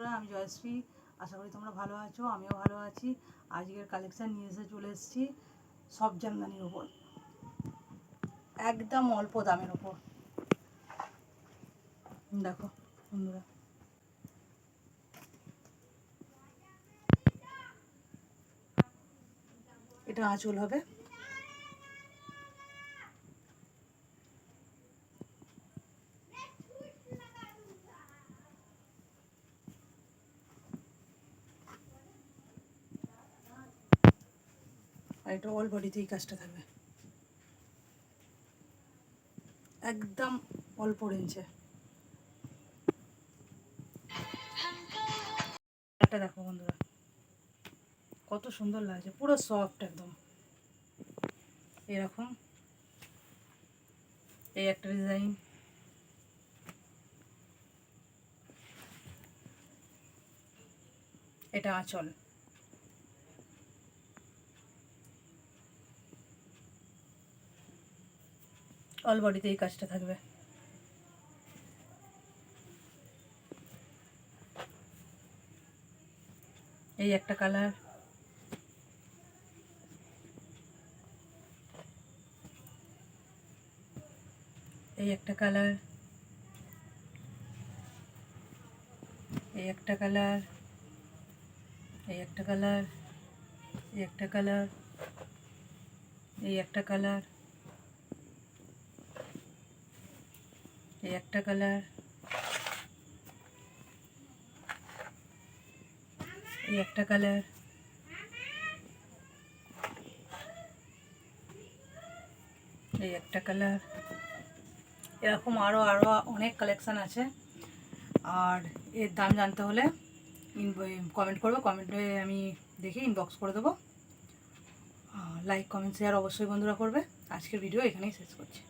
আমি জয়শ্রী। আশা করি তোমরা ভালো আছো, আমিও ভালো আছি। আজকের কালেকশান নিয়ে এসে চলে এসেছি সব জামদানির ওপর একদম অল্প দামের ওপর দেখো, বন্ধুরা। এটা আঁচল হবে। আর এটা অল বডিতেই কাজটা থাকবে। একদম অল্প রেঞ্জে একটা দেখো বন্ধুরা, কত সুন্দর লাগছে, পুরো সফট একদম। এরকম এই একটা ডিজাইন এটা আঁচল। অল বডিতে এই কাজটা থাকবে। এই একটা কালার এই একটা কালার এই একটা কালার এই একটা কালার এই একটা কালার এই একটা কালার এই একটা কালার। এই একটা কালার। এই একটা কালার। এরকম আরও আরও অনেক কালেকশান আছে। আর এর দাম জানতে হলে কমেন্ট করব। কমেন্টে আমি দেখে ইনবক্স করে দেবো। লাইক কমেন্ট শেয়ার অবশ্যই বন্ধুরা করবে। আজকের ভিডিও এখানেই শেষ করছি।